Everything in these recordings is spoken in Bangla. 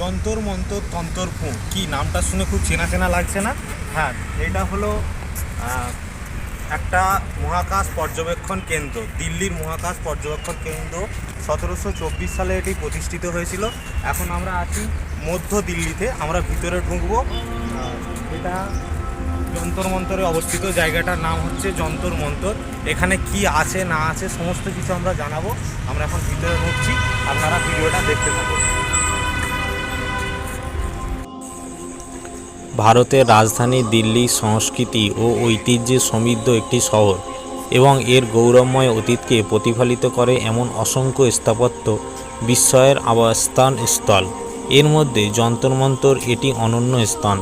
যন্তর মন্তর তন্তর তন্তরপু কি, নামটা শুনে খুব চেনা চেনা লাগছে না? হ্যাঁ এটা হলো একটা মহাকাশ পর্যবেক্ষণ কেন্দ্র, দিল্লির মহাকাশ পর্যবেক্ষণ কেন্দ্র। সতেরোশো চব্বিশ সালে এটি প্রতিষ্ঠিত হয়েছিল। এখন আমরা আছি মধ্য দিল্লিতে, আমরা ভিতরে ঢুকবো। এটা যন্তর মন্তরে অবস্থিত জায়গাটার নাম হচ্ছে যন্তর মন্তর। এখানে কি আছে, না আছে, সমস্ত কিছু আমরা জানাব। আমরা এখন ভিতরে ঢুকছি। আপনারা ভিডিওটা দেখতে থাকুন। ভারতের রাজধানী দিল্লি সংস্কৃতি ও ঐতিহ্যে সমৃদ্ধ একটি শহর এবং এর গৌরবময় অতীতকে প্রতিফলিত করে এমন অসংখ্য স্থাপত্য বিস্ময়ের আবাসস্থান স্থল। এর মধ্যে যন্তর মন্তর এটি অনন্য স্থান,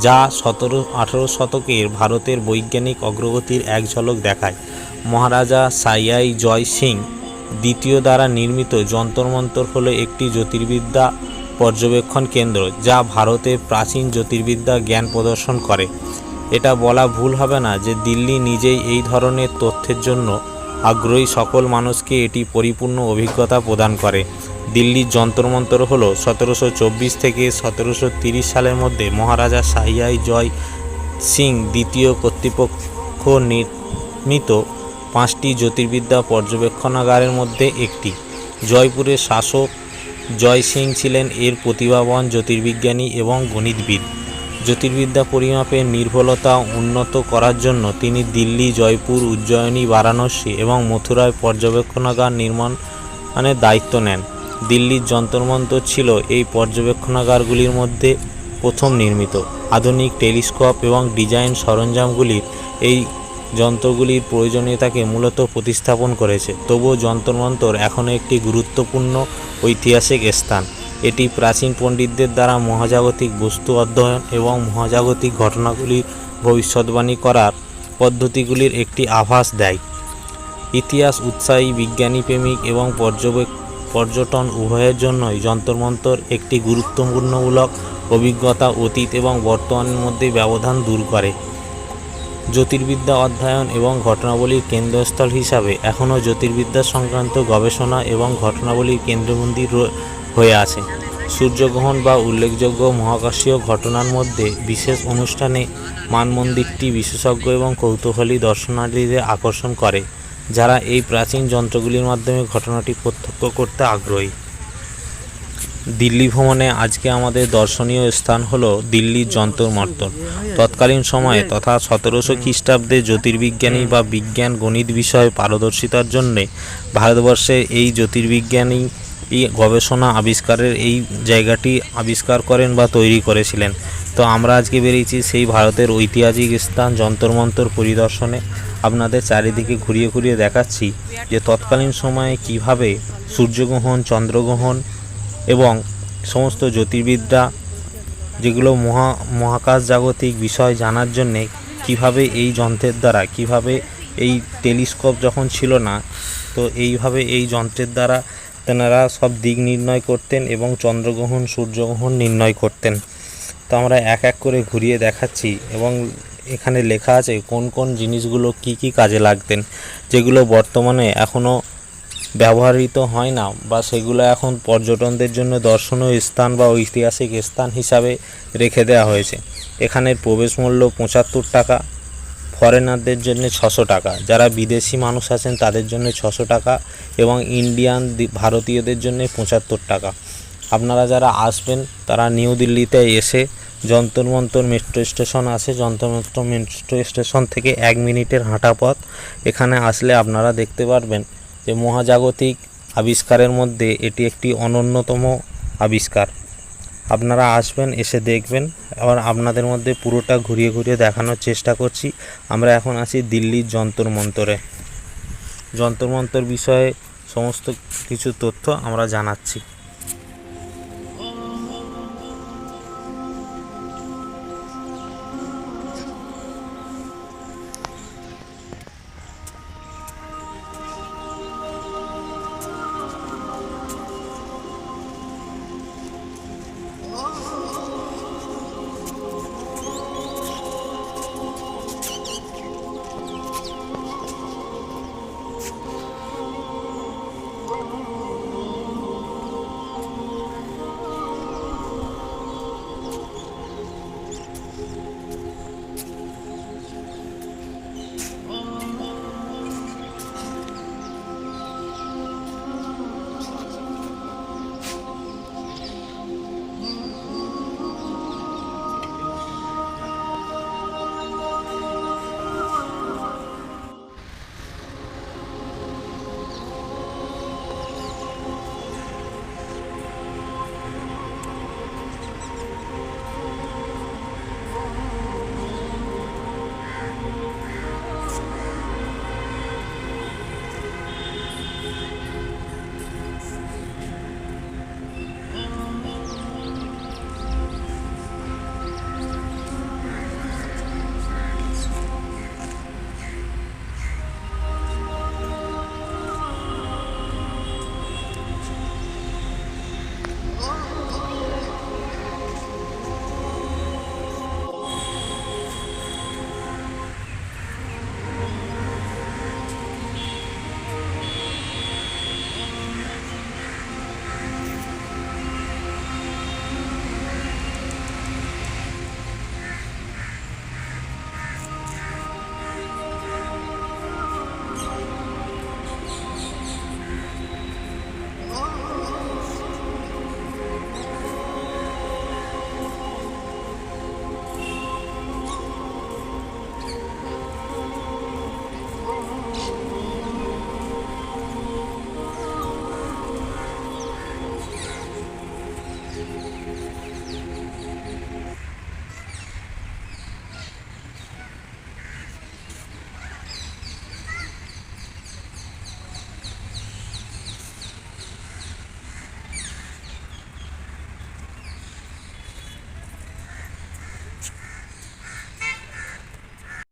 যা সতেরো, আঠারো শতকের ভারতের বৈজ্ঞানিক অগ্রগতির এক ঝলক দেখায়। মহারাজা সাইয়াই জয় সিং দ্বিতীয় দ্বারা নির্মিত যন্তর মন্তর হলো একটি জ্যোতির্বিদ্যা পর্যবেক্ষণ কেন্দ্র, যা ভারতের প্রাচীন জ্যোতির্বিদ্যা জ্ঞান প্রদর্শন করে। এটা বলা ভুল হবে না যে দিল্লি নিজেই এই ধরনের তথ্যের জন্য আগ্রহী সকল মানুষকে এটি পরিপূর্ণ অভিজ্ঞতা প্রদান করে। দিল্লির যন্তরমন্তর হল সতেরোশো চব্বিশ থেকে সতেরোশো তিরিশ সালের মধ্যে মহারাজা শাহিয়াই জয় সিং দ্বিতীয় কর্তৃপক্ষ নির্মিত পাঁচটি জ্যোতির্বিদ্যা পর্যবেক্ষণাগারের মধ্যে একটি। জয়পুরের শাসক জয় সিং ছিলেন এর প্রতিভাবান জ্যোতির্বিজ্ঞানী এবং গণিতবিদ। জ্যোতির্বিদ্যা পরিমাপের নির্ভুলতা উন্নত করার জন্য তিনি দিল্লি, জয়পুর, উজ্জয়িনী, বারাণসী এবং মথুরায় পর্যবেক্ষণাগার নির্মাণের দায়িত্ব নেন। দিল্লির যন্তরমন্তর ছিল এই পর্যবেক্ষণাগারগুলির মধ্যে প্রথম নির্মিত। আধুনিক টেলিস্কোপ এবং ডিজাইন সরঞ্জামগুলির এই যন্ত্রগুলির প্রয়োজনীয়তাকে মূলত প্রতিস্থাপন করেছে। তবুও যন্তরমন্তর এখনও একটি গুরুত্বপূর্ণ ঐতিহাসিক স্থান। এটি প্রাচীন পণ্ডিতদের দ্বারা মহাজাগতিক বস্তু অধ্যয়ন এবং মহাজাগতিক ঘটনাগুলির ভবিষ্যৎবাণী করার পদ্ধতিগুলির একটি আভাস দেয়। ইতিহাস উৎসাহী, বিজ্ঞানী প্রেমিক এবং পর্যবেক পর্যটন উভয়ের জন্যই যন্তরমন্তর একটি গুরুত্বপূর্ণমূলক অভিজ্ঞতা, অতীত এবং বর্তমানের মধ্যে ব্যবধান দূর করে। জ্যোতির্বিদ্যা অধ্যয়ন এবং ঘটনাবলীর কেন্দ্রস্থল হিসাবে এখনও জ্যোতির্বিদ্যা সংক্রান্ত গবেষণা এবং ঘটনাবলীর কেন্দ্রবন্দী র- হয়ে আছে। সূর্যগ্রহণ বা উল্লেখযোগ্য মহাকাশীয় ঘটনার মধ্যে বিশেষ অনুষ্ঠানে মানমন্দিরটি বিশেষজ্ঞ এবং কৌতূহলী দর্শনার্থীদের আকর্ষণ করে, যারা এই প্রাচীন যন্ত্রগুলির মাধ্যমে ঘটনাটি প্রত্যক্ষ করতে আগ্রহী। দিল্লি ভ্রমণে আজকে আমাদের দর্শনীয় স্থান হলো দিল্লির যন্তর মন্তর তৎকালীন সময়ে তথা সতেরোশো খ্রিস্টাব্দে জ্যোতির্বিজ্ঞানী বা বিজ্ঞান গণিত বিষয়ে পারদর্শিতার জন্যে ভারতবর্ষে এই জ্যোতির্বিজ্ঞানী গবেষণা আবিষ্কারের এই জায়গাটি আবিষ্কার করেন বা তৈরি করেছিলেন। তো আমরা আজকে বেরিয়েছি সেই ভারতের ঐতিহাসিক স্থান যন্তর মন্তর পরিদর্শনে। আপনাদের চারিদিকে ঘুরিয়ে ঘুরিয়ে দেখাচ্ছি যে তৎকালীন সময়ে কীভাবে সূর্যগ্রহণ, চন্দ্রগ্রহণ এবং সমস্ত জ্যোতির্বিদ্যা যেগুলো মহা, মহাকাশ জাগতিক বিষয় জানার জন্যে কীভাবে এই যন্ত্রের দ্বারা, কীভাবে এই টেলিস্কোপ যখন ছিল না, তো এইভাবে এই যন্ত্রের দ্বারা তেনারা সব দিক নির্ণয় করতেন এবং চন্দ্রগ্রহণ, সূর্যগ্রহণ নির্ণয় করতেন। তো আমরা এক এক করে ঘুরিয়ে দেখাচ্ছি এবং এখানে লেখা আছে কোন কোন জিনিসগুলো কি কি কাজে লাগতেন, যেগুলো বর্তমানে এখনও ব্যবহৃত হয় না বা সেগুলো এখন পর্যটনদের জন্য দর্শনীয় স্থান বা ঐতিহাসিক স্থান হিসাবে রেখে দেওয়া হয়েছে। এখানের প্রবেশ মূল্য পঁচাত্তর টাকা, ফরেনারদের জন্য ছশো টাকা, যারা বিদেশি মানুষ আছেন তাদের জন্য ছশো টাকা এবং ইন্ডিয়ান ভারতীয়দের জন্য পঁচাত্তর টাকা। আপনারা যারা আসবেন, তারা নিউ দিল্লিতে এসে যন্তর মন্তর মেট্রো স্টেশন আছে। যন্তর মন্তর মেট্রো স্টেশন থেকে এক মিনিটের হাঁটা পথ। এখানে আসলে আপনারা দেখতে পারবেন যে মহাজাগতিক আবিষ্কারের মধ্যে এটি একটি অনন্যতম আবিষ্কার। আপনারা আসবেন, এসে দেখবেন। আবার আপনাদের মধ্যে পুরোটা ঘুরিয়ে ঘুরিয়ে দেখানোর চেষ্টা করছি। আমরা এখন আছি দিল্লির যন্তর মন্তরে। যন্তর মন্তর বিষয়ে সমস্ত কিছু তথ্য আমরা জানাচ্ছি।